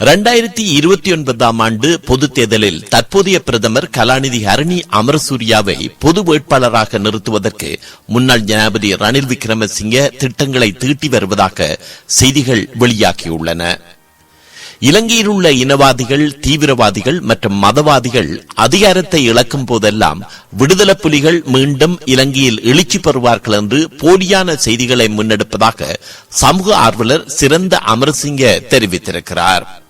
இரண்டாயிரத்தி இருபத்தி ஒன்பதாம் ஆண்டு பொதுத் தேர்தலில் தற்போதைய பிரதமர் கலாநிதி அரணி அமரசூரியாவை பொது வேட்பாளராக நிறுத்துவதற்கு முன்னாள் ஜனாபதி ரணில் விக்ரமசிங்க திட்டங்களை தீட்டி வருவதாக செய்திகள் வெளியாகியுள்ளன. இலங்கையில் உள்ள இனவாதிகள் தீவிரவாதிகள் மற்றும் மதவாதிகள் அதிகாரத்தை இழக்கும் போதெல்லாம் விடுதலை புலிகள் மீண்டும் இலங்கையில் எழுச்சி பெறுவார்கள் என்று போலியான செய்திகளை முன்னெடுப்பதாக சமூக ஆர்வலர் சிறந்த அமரசிங்க தெரிவித்திருக்கிறார்.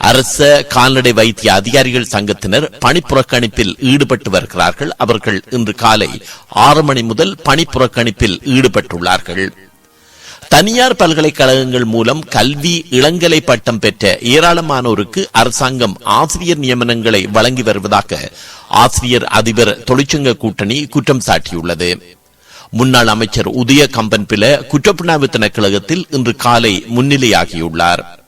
அரச கால்நடை வைத்திய அதிகாரிகள் சங்கத்தினர் பணிப்புறக்கணிப்பில் ஈடுபட்டு வருகிறார்கள். அவர்கள் இன்று காலை ஆறு மணி முதல் பணிப்புறக்கணிப்பில் ஈடுபட்டுள்ளார்கள். தனியார் பல்கலைக்கழகங்கள் மூலம் கல்வி இளங்கலை பட்டம் பெற்ற ஏராளமானோருக்கு அரசாங்கம் ஆசிரியர் நியமனங்களை வழங்கி வருவதாக ஆசிரியர் அதிபர் தொழிற்சங்க கூட்டணி குற்றம் சாட்டியுள்ளது. முன்னாள் அமைச்சர் உதய கம்பன் பில குற்றப்புணாவு திணைக்கழகத்தில் இன்று காலை முன்னிலையாகியுள்ளார்.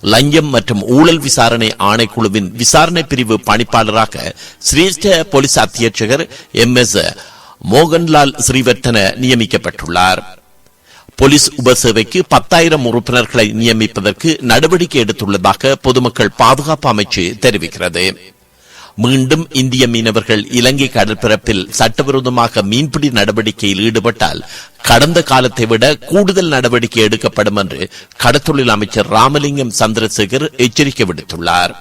லஞ்சம் மற்றும் ஊழல் விசாரணை ஆணைக்குழுவின் விசாரணை பிரிவு பணிப்பாளராக சிரேஷ்ட போலீஸ் அத்தியட்சகர் எம். எஸ். மோகன்லால் ஸ்ரீவர்த்தன நியமிக்கப்பட்டுள்ளார். போலீஸ் உபசேவைக்கு பத்தாயிரம் உறுப்பினர்களை நியமிப்பதற்கு நடவடிக்கை எடுத்துள்ளதாக பொதுமக்கள் பாதுகாப்பு அமைச்சு தெரிவிக்கிறது. மீண்டும் இந்திய மீனவர்கள் இலங்கை கடற்பரப்பில் சட்டவிரோதமாக மீன்பிடி நடவடிக்கையில் ஈடுபட்டால் கடந்த காலத்தை விட கூடுதல் நடவடிக்கை எடுக்கப்படும் என்று கடத்தொழில் அமைச்சர் ராமலிங்கம் சந்திரசேகர் எச்சரிக்கை விடுத்துள்ளார்.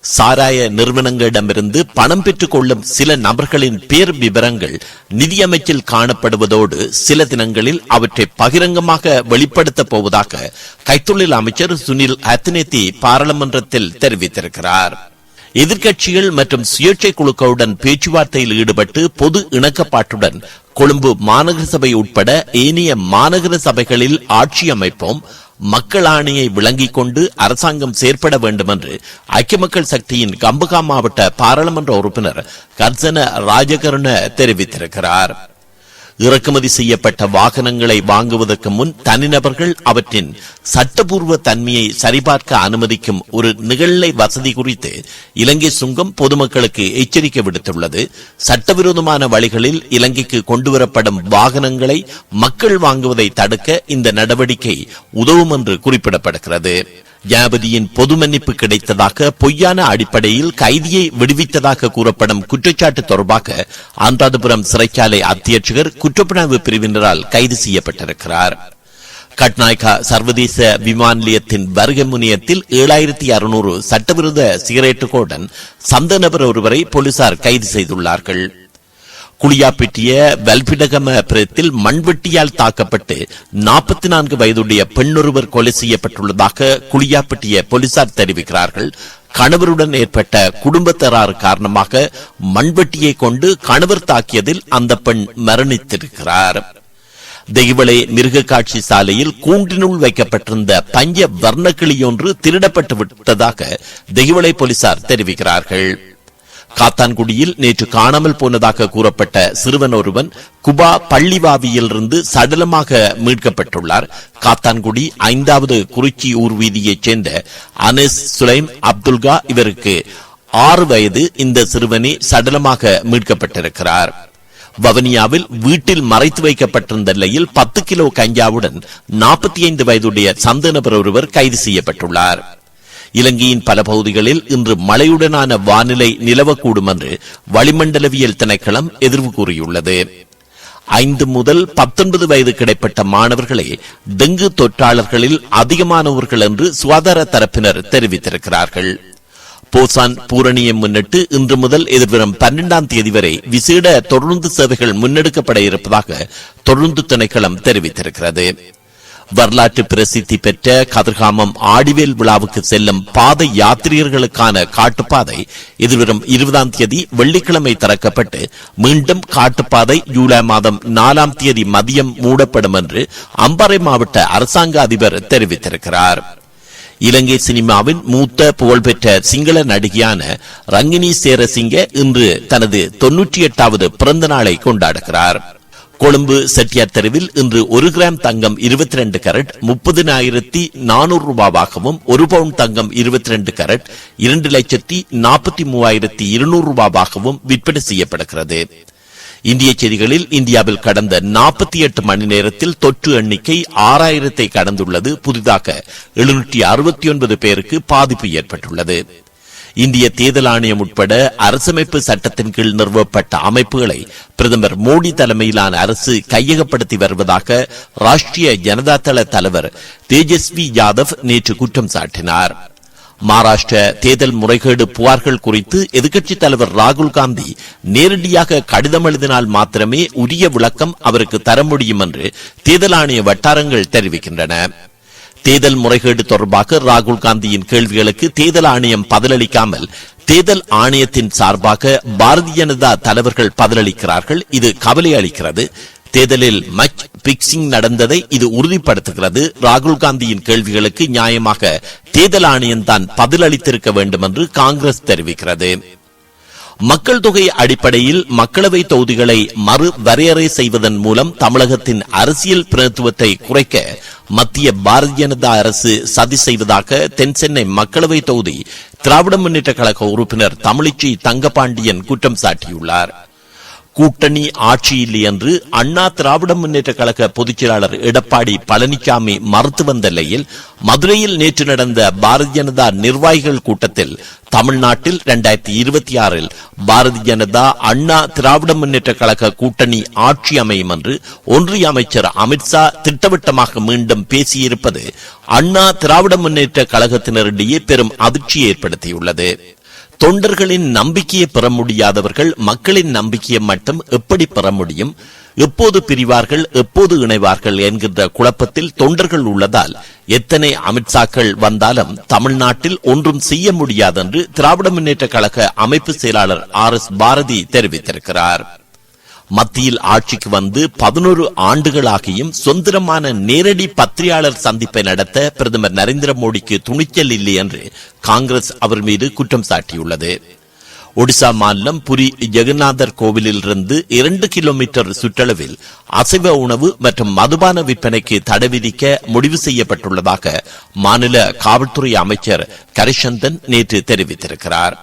சாராய நிறுவனங்களிடமிருந்து பணம் பெற்றுக் கொள்ளும் சில நபர்களின் பேர் விவரங்கள் நிதியமைச்சில் காணப்படுவதோடு சில தினங்களில் அவற்றை பகிரங்கமாக வெளிப்படுத்தப் போவதாக கைத்தொழில் அமைச்சர் சுனில் அத்னேத்தி பாராளுமன்றத்தில் தெரிவித்திருக்கிறார். எதிர்க்கட்சிகள் மற்றும் சுயேட்சை குழுக்களுடன் பேச்சுவார்த்தையில் ஈடுபட்டு பொது இணக்கப்பாட்டுடன் கொழும்பு மாநகர சபை உட்பட ஏனைய மாநகர சபைகளில் ஆட்சி அமைப்போம். மக்கள் ஆணையை விளங்கிக் கொண்டு அரசாங்கம் செயற்பட வேண்டும் என்று ஐக்கிய மக்கள் சக்தியின் கம்பகா மாவட்ட பாராளுமன்ற உறுப்பினர் கர்சன ராஜகருண தெரிவித்திருக்கிறார். இறக்குமதி செய்யப்பட்ட வாகனங்களை வாங்குவதற்கு முன் தனிநபர்கள் அவற்றின் சட்டபூர்வ தன்மையை சரிபார்க்க அனுமதிக்கும் ஒரு நிகழ்நிலை வசதி குறித்து இலங்கை சுங்கம் பொதுமக்களுக்கு எச்சரிக்கை விடுத்துள்ளது. சட்டவிரோதமான வழிகளில் இலங்கைக்கு கொண்டுவரப்படும் வாகனங்களை மக்கள் வாங்குவதை தடுக்க இந்த நடவடிக்கை உதவும் என்று குறிப்பிடப்படுகிறது. ஜனபதியின் பொது மன்னிப்பு கிடைத்ததாக பொய்யான அடிப்படையில் கைதியை விடுவித்ததாக கூறப்படும் குற்றச்சாட்டு தொடர்பாக அனுராதபுரம் சிறைச்சாலை அத்தியட்சகர் குற்றப்புணர்வு பிரிவினரால் கைது செய்யப்பட்டிருக்கிறார். கட்நாயக்கா சர்வதேச விமான நிலையத்தின் வருகை முனையத்தில் ஏழாயிரத்தி அறுநூறு சட்டவிரோத சிகரெட்டுகளுடன் சந்த நபர் ஒருவரை போலீசார் கைது செய்துள்ளார்கள். குளியாப்பிட்டிய வல்பிடகம பிரத்தில் மண்வெட்டியால் தாக்கப்பட்டு நாற்பத்தி நான்கு வயதுடைய பெண்ணொருவர் கொலை செய்யப்பட்டுள்ளதாக குளியாப்பிட்டிய போலீசார் தெரிவிக்கிறார்கள். கணவருடன் ஏற்பட்ட குடும்ப தராறு காரணமாக மண்வெட்டியை கொண்டு கணவர் தாக்கியதில் அந்த பெண் மரணித்திருக்கிறார். தெய்வளை மிருக காட்சி சாலையில் கூண்டினுள் வைக்கப்பட்டிருந்த பஞ்ச வர்ணக்கிளி ஒன்று திருடப்பட்டு விட்டதாக தெய்வளை போலீசார் தெரிவிக்கிறார்கள். காத்தான்குடியில் நேற்று காணாமல் போனதாக கூறப்பட்ட சிறுவன் ஒருவன் குபா பள்ளிவாவியிலிருந்து சடலமாக மீட்கப்பட்டுள்ளார். காத்தான்குடி ஐந்தாவது குறிச்சி ஊர் வீதியைச் சேர்ந்த அனஸ் சுலைம் அப்துல்கா இவருக்கு ஆறு வயது இந்த சிறுவனே சடலமாக மீட்கப்பட்டிருக்கிறார். வவனியாவில் வீட்டில் மறைத்து வைக்கப்பட்டிருந்த நிலையில் பத்து கிலோ கஞ்சாவுடன் நாற்பத்தி ஐந்து வயதுடைய சந்த நபர் ஒருவர் கைது செய்யப்பட்டுள்ளார். இலங்கையின் பல பகுதிகளில் இன்று மழையுடனான வானிலை நிலவக்கூடும் என்று வளிமண்டலவியல் திணைக்களம் எதிர்வு கூறியுள்ளது. ஐந்து முதல் பத்தொன்பது வயது கிடைப்பட்ட மாணவர்களே டெங்கு தொற்றாளர்களில் அதிகமானவர்கள் என்று சுகாதார தரப்பினர் தெரிவித்திருக்கிறார்கள். போசான் பூரணியை முன்னிட்டு இன்று முதல் எதிர்வரும் பன்னெண்டாம் தேதி வரை விசேட தொடர்ந்து சேவைகள் முன்னெடுக்கப்பட இருப்பதாக தொடர்ந்து திணைக்களம் தெரிவித்திருக்கிறது. வரலாற்று பிரசித்தி பெற்ற கதிர்காமம் ஆடிவேல் விழாவுக்கு செல்லும் பாத யாத்திரிகர்களுக்கான காட்டுப்பாதை எதிர்வரும் இருபதாம் தேதி வெள்ளிக்கிழமை திறக்கப்பட்டு மீண்டும் காட்டுப்பாதை ஜூலை மாதம் நாலாம் தேதி மதியம் மூடப்படும் என்று அம்பாறை மாவட்ட அரசாங்க அதிபர் தெரிவித்திருக்கிறார். இலங்கை சினிமாவின் மூத்த புகழ்பெற்ற சிங்கள நடிகையான ரங்கினி சேரசிங்க இன்று தனது தொன்னூற்றி எட்டாவது பிறந்த நாளை கொண்டாடுகிறார். கொழும்பு செட்டியார் தெருவில் இன்று ஒரு கிராம் தங்கம் இருபத்தி ரெண்டு கரட் முப்பதினாயிரத்தி நானூறு ரூபாவாகவும் ஒரு பவுன் தங்கம் இருபத்தி ரெண்டு கரட் இரண்டு லட்சத்தி நாற்பத்தி மூவாயிரத்தி இருநூறு ரூபாவாகவும் விற்பனை செய்யப்படுகிறது. இந்திய செய்திகளில் இந்தியாவில் கடந்த நாற்பத்தி எட்டு மணி நேரத்தில் தொற்று எண்ணிக்கை ஆறாயிரத்தை கடந்துள்ளது. புதிதாக எழுநூற்றி அறுபத்தி ஒன்பது பேருக்கு பாதிப்பு ஏற்பட்டுள்ளது. இந்திய தேர்தல் ஆணையம் உட்பட அரசமைப்பு சட்டத்தின் கீழ் நிறுவப்பட்ட அமைப்புகளை பிரதமர் மோடி தலைமையிலான அரசு கையகப்படுத்தி வருவதாக ராஷ்டிரிய ஜனதா தள தலைவர் தேஜஸ்வி யாதவ் நேற்று குற்றம் சாட்டினார். மகாராஷ்டிர தேர்தல் முறைகேடு புகார்கள் குறித்து எதிர்க்கட்சித் தலைவர் ராகுல் காந்தி நேரடியாக கடிதம் எழுதினால் மாத்திரமே உரிய விளக்கம் அவருக்கு தர முடியும் என்று தேர்தல் ஆணைய வட்டாரங்கள் தெரிவிக்கின்றன. தேர்தல் முறைகேடு தொடர்பாக ராகுல் காந்தியின் கேள்விகளுக்கு தேர்தல் ஆணையம் பதிலளிக்காமல் தேர்தல் ஆணையத்தின் சார்பாக பாரதிய ஜனதா தலைவர்கள் பதிலளிக்கிறார்கள். இது கவலை அளிக்கிறது. தேர்தலில் மச் பிக்சிங் நடந்ததை இது உறுதிப்படுத்துகிறது. ராகுல் காந்தியின் கேள்விகளுக்கு நியாயமாக தேர்தல் ஆணையம் தான் பதிலளித்திருக்க வேண்டும் என்று காங்கிரஸ் தெரிவிக்கிறது. மக்கள் தொகை அடிப்படையில் மக்களவை தொகுதிகளை மறு வரையறை செய்வதன் மூலம் தமிழகத்தின் அரசியல் பிரதித்துவத்தை குறைக்க மத்திய பாரதிய ஜனதா அரசு சதி செய்வதாக தென் சென்னை மக்களவை தொகுதி திராவிட முன்னேற்ற கழக உறுப்பினர் தமிழிச்சி தங்கபாண்டியன் குற்றம் சாட்டியுள்ளார். கூட்டணி ஆட்சி இல்லை என்று அண்ணா திராவிட முன்னேற்ற கழக பொதுச்செயலாளர் எடப்பாடி பழனிசாமி மறுத்து வந்த நிலையில் மதுரையில் நேற்று நடந்த பாரதிய ஜனதா நிர்வாகிகள் கூட்டத்தில் தமிழ்நாட்டில் இரண்டாயிரத்தி இருபத்தி ஆறில் பாரதிய ஜனதா அண்ணா திராவிட முன்னேற்ற கழக கூட்டணி ஆட்சி அமையும் என்று ஒன்றிய அமைச்சர் அமித்ஷா திட்டவட்டமாக மீண்டும் பேசியிருப்பது அண்ணா திராவிட முன்னேற்ற கழகத்தினரிடையே பெரும் அதிர்ச்சியை ஏற்படுத்தியுள்ளது. தொண்டர்களின் நம்பிக்கையை பெற முடியாதவர்கள் மக்களின் நம்பிக்கையை மட்டும் எப்படி பெற முடியும்? எப்போது பிரிவார்கள் எப்போது இணைவார்கள் என்கின்ற குழப்பத்தில் தொண்டர்கள் உள்ளதால் எத்தனை அமித்ஷாக்கள் வந்தாலும் தமிழ்நாட்டில் ஒன்றும் செய்ய முடியாதென்று திராவிட முன்னேற்ற கழக அமைப்பு செயலாளர் ஆர் எஸ் பாரதி தெரிவித்திருக்கிறார். மத்தியில் ஆட்சிக்கு வந்து பதினோரு ஆண்டுகளாகியும் சுதந்திரமான நேரடி பத்திரிகையாளர் சந்திப்பை நடத்த பிரதமர் நரேந்திர மோடிக்கு துணிச்சல் இல்லை என்று காங்கிரஸ் அவர் மீது குற்றம் சாட்டியுள்ளது. ஒடிசா மாநிலம் புரி ஜெகநாதர் கோவிலில் இருந்து இரண்டு கிலோமீட்டர் சுற்றளவில் அசைவ உணவு மற்றும் மதுபான விற்பனைக்கு தடை விதிக்க முடிவு செய்யப்பட்டுள்ளதாக மாநில காவல்துறை அமைச்சர் கரிசந்தன் நேற்று தெரிவித்திருக்கிறார்.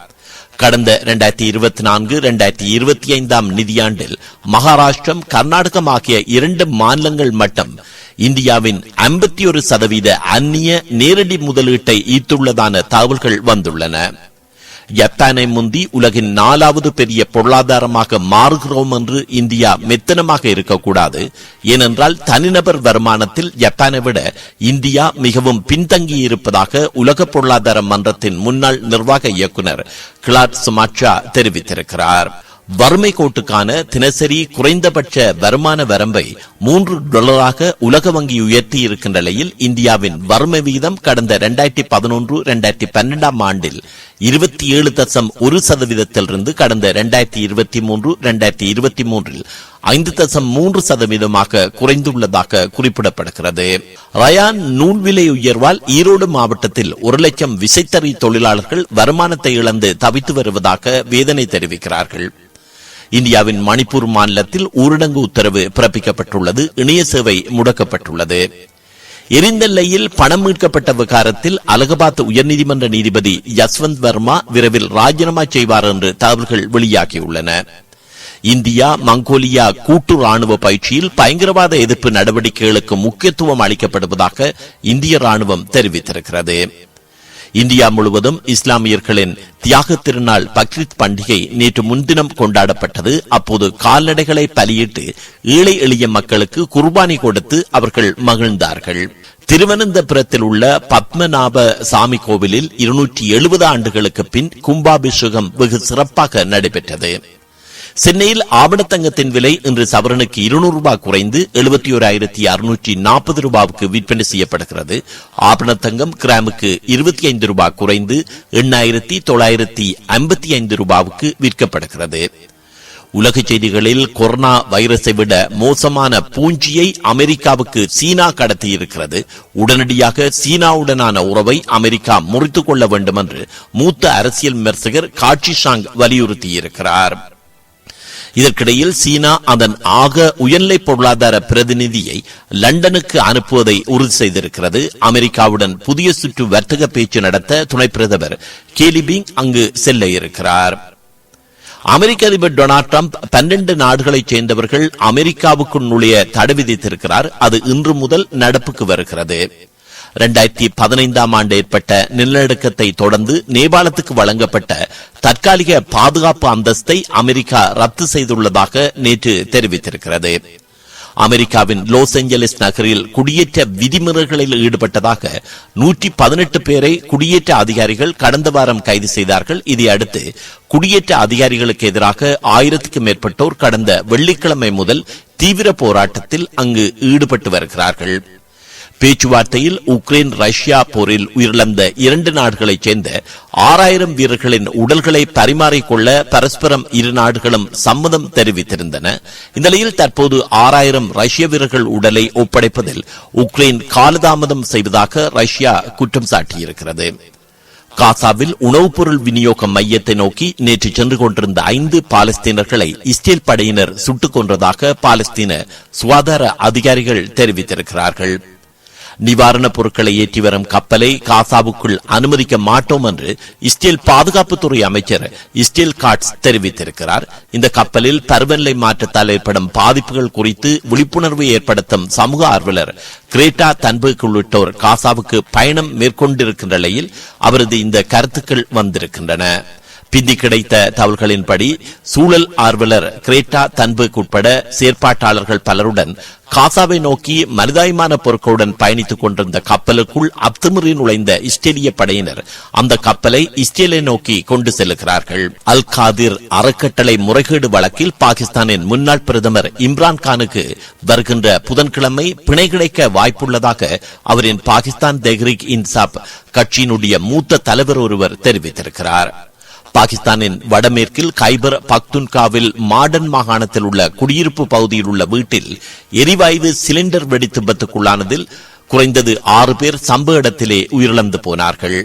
கடந்த இரண்டாயிரத்தி இருபத்தி நான்கு இரண்டாயிரத்தி இருபத்தி ஐந்தாம் நிதியாண்டில் மகாராஷ்டிரம் கர்நாடகம் ஆகிய இரண்டு மாநிலங்கள் மட்டும் இந்தியாவின் ஐம்பத்தி ஒரு சதவீத அந்நிய நேரடி முதலீட்டை ஈர்த்துள்ளதான தகவல்கள் வந்துள்ளன. ஜப்பானை முந்தி உலகின் நாலாவது பெரிய பொருளாதாரமாக மாறுகிறோம் என்று இந்தியா மெத்தனமாக இருக்கக்கூடாது. ஏனென்றால் தனிநபர் வருமானத்தில் ஜப்பானை விட இந்தியா மிகவும் பின்தங்கி இருப்பதாக உலக பொருளாதார மன்றத்தின் முன்னாள் நிர்வாக இயக்குனர் கிளாட் சுமாட்சா தெரிவித்திருக்கிறார். வறுமை கோட்டுக்கான தினசரி குறைந்தபட்ச வருமான வரம்பை மூன்று டாலராக உலக வங்கி உயர்த்தி இருக்கின்ற நிலையில் இந்தியாவின் வறுமை விகிதம் கடந்த இரண்டாயிரத்தி பதினொன்று இரண்டாயிரத்தி பன்னெண்டாம் ஆண்டில் இருபத்தி ஏழு தசம் ஒரு சதவீதத்திலிருந்து கடந்த இரண்டாயிரத்தி இருபத்தி மூன்று இரண்டாயிரத்தி இருபத்தி மூன்றில் ஐந்து தசம் மூன்று சதவீதமாக குறைந்துள்ளதாக குறிப்பிடப்படுகிறது. ரயான் நூல் விலை உயர்வால் ஈரோடு மாவட்டத்தில் ஒரு லட்சம் விசைத்தறி தொழிலாளர்கள் வருமானத்தை இழந்து தவித்து வருவதாக வேதனை தெரிவிக்கிறார்கள். இந்தியாவின் மணிப்பூர் மாநிலத்தில் ஊரடங்கு உத்தரவு பிறப்பிக்கப்பட்டுள்ளது இணைய சேவை முடக்கப்பட்டுள்ளது. எரிந்தெல்லையில் பணம் மீட்கப்பட்ட விகாரத்தில் அலகாபாத் உயர்நீதிமன்ற நீதிபதி யஸ்வந்த் வர்மா விரைவில் ராஜினாமா செய்வார் என்று தகவல்கள் வெளியாகியுள்ளன. இந்தியா மங்கோலியா கூட்டு ராணுவ பயிற்சியில் பயங்கரவாத எதிர்ப்பு நடவடிக்கைகளுக்கு முக்கியத்துவம் அளிக்கப்படுவதாக இந்திய ராணுவம் தெரிவித்திருக்கிறது. இந்தியா முழுவதும் இஸ்லாமியர்களின் தியாக திருநாள் பக்ரீத் பண்டிகை நேற்று முன்தினம் கொண்டாடப்பட்டது. அப்போது கால்நடைகளை பலியிட்டு ஏழை எளிய மக்களுக்கு குர்பானி கொடுத்து அவர்கள் மகிழ்ந்தார்கள். திருவனந்தபுரத்தில் உள்ள பத்மநாப சாமி கோவிலில் இருநூற்றி எழுபது ஆண்டுகளுக்கு பின் கும்பாபிஷேகம் வெகு சிறப்பாக நடைபெற்றது. சென்னையில் ஆபணத்தங்கத்தின் விலை இன்று சவரனுக்கு இருநூறு ரூபாய் குறைந்து எழுபத்தி ஓராயிரத்தி அறுநூற்றி நாற்பது ரூபாவுக்கு விற்பனை செய்யப்படுகிறது. ஆபணத்தங்கம் கிராமுக்கு இருபத்தி ஐந்து ரூபாய் குறைந்து எண்ணாயிரத்தி தொள்ளாயிரத்தி ஐம்பத்தி ஐந்து ரூபாவுக்கு விற்கப்படுகிறது. உலக செய்திகளில் கொரோனா வைரஸை விட மோசமான பூஞ்சியை அமெரிக்காவுக்கு சீனா கடத்தியிருக்கிறது. உடனடியாக சீனாவுடனான உறவை அமெரிக்கா முறித்துக் கொள்ள வேண்டும் என்று மூத்த அரசியல் விமர்சகர் காட்சி ஷாங் வலியுறுத்தியிருக்கிறார். இதற்கிடையில் சீனா அதன் ஆக உயர்நிலை பொருளாதார பிரதிநிதியை லண்டனுக்கு அனுப்புவதை உறுதி செய்திருக்கிறது. அமெரிக்காவுடன் புதிய சுற்று வர்த்தக பேச்சு நடத்த துணை பிரதமர் கேலிபிங் அங்கு செல்ல இருக்கிறார். அமெரிக்க அதிபர் டொனால்ட் ட்ரம்ப் பன்னெண்டு நாடுகளைச் சேர்ந்தவர்கள் அமெரிக்காவுக்குள் நுழைய தடை விதித்திருக்கிறார். அது இன்று முதல் நடப்புக்கு வருகிறது. இரண்டாயிரத்தி பதினைந்தாம் ஆண்டு ஏற்பட்ட நிலநடுக்கத்தை தொடர்ந்து நேபாளத்துக்கு வழங்கப்பட்ட தற்காலிக பாதுகாப்பு அந்தஸ்தை அமெரிக்கா ரத்து செய்துள்ளதாக நேற்று தெரிவித்திருக்கிறது. அமெரிக்காவின் லாஸ் ஏஞ்சலிஸ் நகரில் குடியேற்ற விதிமுறைகளில் ஈடுபட்டதாக நூற்றி பதினெட்டு பேரை குடியேற்ற அதிகாரிகள் கடந்த வாரம் கைது செய்தார்கள். இதை அடுத்து குடியேற்ற அதிகாரிகளுக்கு எதிராக ஆயிரத்துக்கும் மேற்பட்டோர் கடந்த வெள்ளிக்கிழமை முதல் தீவிர போராட்டத்தில் அங்கு ஈடுபட்டு வருகிறார்கள். பேச்சுவார்த்தையில் உக்ரைன் ரஷ்யா போரில் உயிரிழந்த இரண்டு நாடுகளைச் சேர்ந்த ஆறாயிரம் வீரர்களின் உடல்களை பரிமாறிக்கொள்ள பரஸ்பரம் இரு நாடுகளும் சம்மதம் தெரிவித்திருந்தன. இந்த நிலையில் தற்போது ஆறாயிரம் ரஷ்ய வீரர்கள் உடலை ஒப்படைப்பதில் உக்ரைன் காலதாமதம் செய்வதாக ரஷ்யா குற்றம் சாட்டியிருக்கிறது. காசாவில் உணவுப் பொருள் விநியோக மையத்தை நோக்கி நேற்று சென்று கொண்டிருந்த ஐந்து பாலஸ்தீனர்களை இஸ்ரேல் படையினர் சுட்டுக் கொன்றதாக பாலஸ்தீன சுகாதார அதிகாரிகள் தெரிவித்திருக்கிறார்கள். நிவாரணப் பொருட்களை ஏற்றி வரும் கப்பலை காசாவுக்குள் அனுமதிக்க மாட்டோம் என்று இஸ்ரேல் பாதுகாப்புத்துறை அமைச்சர் இஸ்ரேல் காட்ஸ் தெரிவித்திருக்கிறார். இந்த கப்பலில் பருவநிலை மாற்றத்தால் ஏற்படும் பாதிப்புகள் குறித்து விழிப்புணர்வு ஏற்படுத்தும் சமூக ஆர்வலர் கிரேட்டா தன்பர்க் உள்ளிட்டோர் காசாவுக்கு பயணம் மேற்கொண்டிருக்கின்ற நிலையில் அவரது இந்த கருத்துக்கள் வந்திருக்கின்றன. பிந்தி கிடைத்த தகவல்களின்படி சூழல் ஆர்வலர் கிரேட்டா தன்பர்க் உட்பட செயற்பாட்டாளர்கள் பலருடன் காசாவை நோக்கி மனிதாயமான பொருட்களுடன் பயணித்துக் கொண்டிருந்த கப்பலுக்குள் அத்துமீறி நுழைந்த இஸ்ரேலிய படையினர் அந்த கப்பலை இஸ்ரேலை நோக்கி கொண்டு செல்லுகிறார்கள் அல் காதிர் அறக்கட்டளை முறைகேடு வழக்கில் பாகிஸ்தானின் முன்னாள் பிரதமர் இம்ரான் கானுக்கு வருகின்ற புதன்கிழமை பிணை கிடைக்க வாய்ப்புள்ளதாக அவரின் பாகிஸ்தான் தெஹ்ரிக் இன்சாப் கட்சியினுடைய மூத்த தலைவர் ஒருவர் தெரிவித்திருக்கிறார். பாகிஸ்தானின் வடமேற்கில் கைபர் பக்துன்காவில் மாடன் மாகாணத்தில் உள்ள குடியிருப்பு பகுதியில் உள்ள வீட்டில் எரிவாயு சிலிண்டர் வெடித்து விபத்துக்குள்ளானதில் குறைந்தது ஆறு பேர் சம்பவ இடத்திலே உயிரிழந்து போனார்கள்.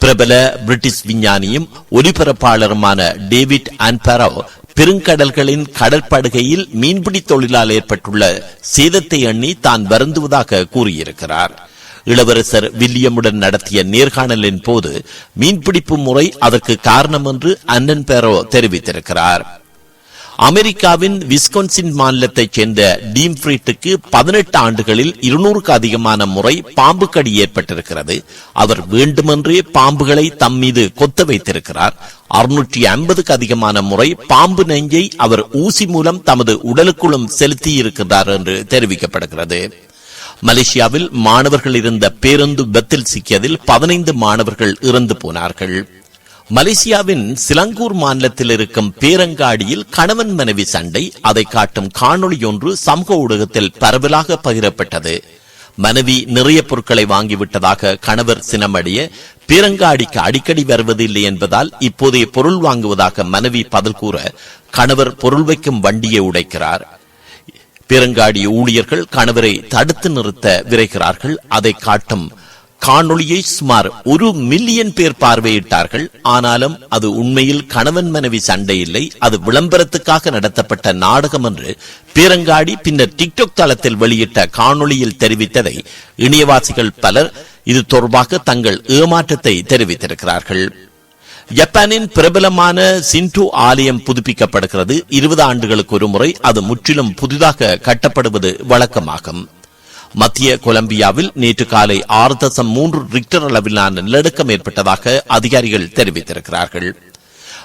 பிரபல பிரிட்டிஷ் விஞ்ஞானியும் ஒலிபரப்பாளருமான டேவிட் அன்பரோ பெருங்கடல்களின் கடற்படுகையில் மீன்பிடி தொழிலால் ஏற்பட்டுள்ள சேதத்தை எண்ணி தான் வருந்துவதாக கூறியிருக்கிறார். இளவரசர் வில்லியமுடன் நடத்திய நேர்காணலின் போது மீன்பிடிப்பு முறை அதற்கு காரணம் என்று அன்னன் பேரோ தெரிவித்திருக்கிறார். அமெரிக்காவின் விஸ்கொன்சின் மாநிலத்தைச் சேர்ந்த டீம்ஃப்ரீட்டுக்கு பதினெட்டு ஆண்டுகளில் இருநூறுக்கு அதிகமான முறை பாம்பு கடி ஏற்பட்டிருக்கிறது. அவர் வேண்டுமென்றே பாம்புகளை தம் மீது கொத்த வைத்திருக்கிறார். அறுநூற்றி ஐம்பதுக்கு அதிகமான முறை பாம்பு நெஞ்சை அவர் ஊசி மூலம் தமது உடலுக்குள்ளும் செலுத்தி இருக்கிறார் என்று தெரிவிக்கப்படுகிறது. மலேசியாவில் மாணவர்கள் இருந்த பேருந்து விபத்தில் சிக்கியதில் பதினைந்து மாணவர்கள் இறந்து போனார்கள். மலேசியாவின் சிலங்கூர் மாநிலத்தில் இருக்கும் பேரங்காடியில் கணவன் மனைவி சண்டை அதை காட்டும் காணொளி ஒன்று சமூக ஊடகத்தில் பரவலாக பகிரப்பட்டது. மனைவி நிறைய பொருட்களை வாங்கிவிட்டதாக கணவர் சினமடைய பேரங்காடிக்கு அடிக்கடி வருவதில்லை என்பதால் இப்போதைய பொருள் வாங்குவதாக மனைவி பதில் கூற கணவர் பொருள் வைக்கும் வண்டியை உடைக்கிறார். பெருங்காடி ஊழியர்கள் கணவரை தடுத்து நிறுத்த விரைகிறார்கள். அதை காட்டும் காணொளியை சுமார் ஒரு மில்லியன் பேர் பார்வையிட்டார்கள். ஆனாலும் அது உண்மையில் கணவன் மனைவி சண்டை இல்லை. அது விளம்பரத்துக்காக நடத்தப்பட்ட நாடகம் என்று பேரங்காடி பின்னர் டிக்டாக் தளத்தில் வெளியிட்ட காணொளியில் தெரிவித்ததை இணையவாசிகள் பலர் இது தொடர்பாக தங்கள் ஏமாற்றத்தை தெரிவித்திருக்கிறார்கள். ஜப்பானின் பிரபலமான சின்டோ ஆலயம் புதுப்பிக்கப்படுகிறது. இருபது ஆண்டுகளுக்கு ஒரு முறை அது முற்றிலும் புதிதாக கட்டப்படுவது வழக்கமாகும். மத்திய கொலம்பியாவில் நேற்று காலை ஆறு தசம் மூன்று ரிக்டர் அளவிலான நிலநடுக்கம் ஏற்பட்டதாக அதிகாரிகள் தெரிவித்திருக்கிறார்கள்.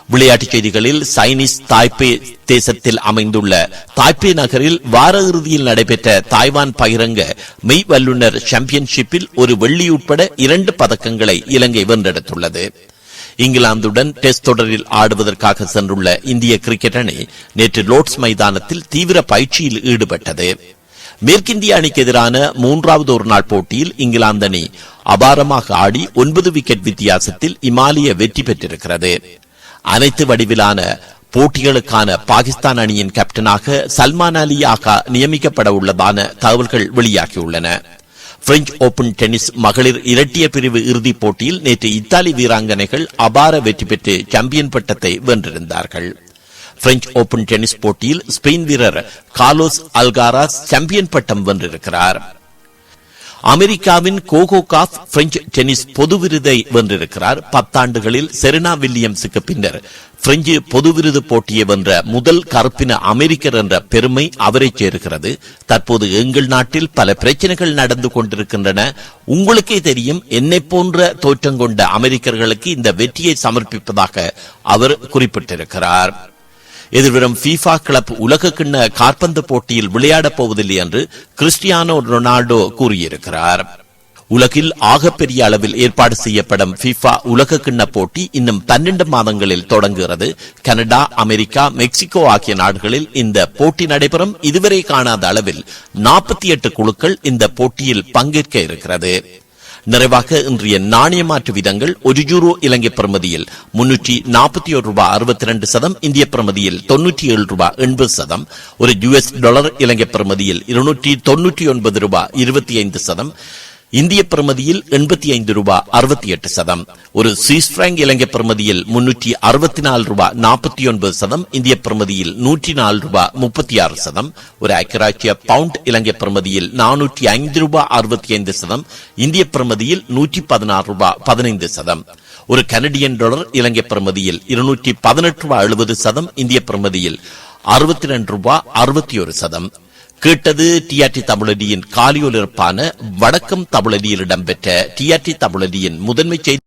விளையாட்டுச் செய்திகளில் சைனீஸ் தாய்பே தேசத்தில் அமைந்துள்ள தாய்பே நகரில் வார இறுதியில் நடைபெற்ற தாய்வான் பகிரங்க மெய் வல்லுநர் சாம்பியன்ஷிப்பில் ஒரு வெள்ளி உட்பட இரண்டு பதக்கங்களை இலங்கை வென்றெடுத்துள்ளது. இங்கிலாந்துடன் டெஸ்ட் தொடரில் ஆடுவதற்காக சென்றுள்ள இந்திய கிரிக்கெட் அணி நேற்று லோட்ஸ் மைதானத்தில் தீவிர பயிற்சியில் ஈடுபட்டது. மேற்கிந்திய அணிக்கு எதிரான மூன்றாவது ஒருநாள் போட்டியில் இங்கிலாந்து அணி அபாரமாக ஆடி ஒன்பது விக்கெட் வித்தியாசத்தில் இமாலய வெற்றி பெற்றிருக்கிறது. அனைத்து வடிவிலான போட்டிகளுக்கான பாகிஸ்தான் அணியின் கேப்டனாக சல்மான் அலி ஆகா நியமிக்கப்பட உள்ளதான தகவல்கள் வெளியாகியுள்ளன. பிரெஞ்சு ஓபன் டென்னிஸ் மகளிர் இரட்டிய பிரிவு இறுதிப் போட்டியில் நேற்று இத்தாலி வீராங்கனைகள் அபார வெற்றி பெற்று சாம்பியன் பட்டத்தை வென்றிருந்தார்கள். பிரெஞ்சு ஓபன் டென்னிஸ் போட்டியில் ஸ்பெயின் வீரர் கார்லோஸ் அல்காராஸ் சாம்பியன் பட்டம் வென்றிருக்கிறார். அமெரிக்காவின் கோகோ காஃப் பிரெஞ்சு டென்னிஸ் பொது விருதை வென்றிருக்கிறார். பத்தாண்டுகளில் செரினா வில்லியம்ஸுக்கு பின்னர் பிரெஞ்சு பொது விருது போட்டியை வென்ற முதல் கருப்பின அமெரிக்கர் என்ற பெருமை அவரை சேர்கிறது. தற்போது எங்கள் நாட்டில் பல பிரச்சனைகள் நடந்து கொண்டிருக்கின்றன. உங்களுக்கே தெரியும் என்னை போன்ற தோற்றம் கொண்ட அமெரிக்கர்களுக்கு இந்த வெற்றியை சமர்ப்பிப்பதாக அவர் குறிப்பிட்டிருக்கிறார். எதிர்வரும் ஃபீஃபா கிளப் உலக கிண்ண காற்பந்து போட்டியில் விளையாடப் போவதில்லை என்று கிறிஸ்டியானோ ரொனால்டோ கூறியிருக்கிறார். உலகில் ஆகப்பெரிய அளவில் ஏற்பாடு செய்யப்படும் பிஃபா உலக கிண்ண போட்டி இன்னும் பன்னெண்டு மாதங்களில் தொடங்குகிறது. கனடா அமெரிக்கா மெக்சிகோ ஆகிய நாடுகளில் இந்த போட்டி நடைபெறும். இதுவரை காணாத அளவில் நாற்பத்தி எட்டு குழுக்கள் இந்த போட்டியில் பங்கேற்க இருக்கிறது. நிறைவாக இன்றைய நாணய மாற்று விதங்கள் ஒரு யூரோ இலங்கை பிரமதியில் முன்னூற்றி நாற்பத்தி ஒரு ரூபாய் அறுபத்தி ரெண்டு சதம் இந்திய பிரமதியில் தொன்னூற்றி ஏழு ரூபாய் எண்பது சதம் ஒரு யுஎஸ் டாலர் இலங்கை பிரமதியில் இருநூற்றி தொன்னூற்றி ஒன்பது ரூபாய் இருபத்தி ஐந்து சதம் இந்திய பிரமதியில் எண்பத்தி ஐந்து ரூபாய் அறுபத்தி எட்டு சதம். ஒரு சுவிஸ் பிராங்க் இலங்கை பிரமதியில் முன்னூற்றி அறுபத்தி நாலு ரூபாய் நாற்பத்தி ஒன்பது சதம். இந்திய பிரமதியில் நூற்றி நாலு ரூபாய் முப்பத்தி ஆறு சதம். ஒரு ஐக்கியராட்சிய பவுண்ட் இலங்கை பிரமதியில் நானூற்றி ஐந்து ரூபாய் அறுபத்தி ஐந்து சதம். இந்திய பிரமதியில் நூற்றி பதினாறு ரூபாய் பதினைந்து சதம். ஒரு கனடியன் டாலர் இலங்கை பிரமதியில் இருநூற்றி பதினெட்டு ரூபாய் எழுபது சதம். இந்திய பிரமதியில் அறுபத்தி ரெண்டு ரூபாய் அறுபத்தி ஒரு சதம். கேட்டது டிஆர்டி தமிழடியின் காலியொலிருப்பான வடக்கம் தமிழடியில் இடம்பெற்ற டிஆர்டி தமிழடியின் முதன்மை செய்தி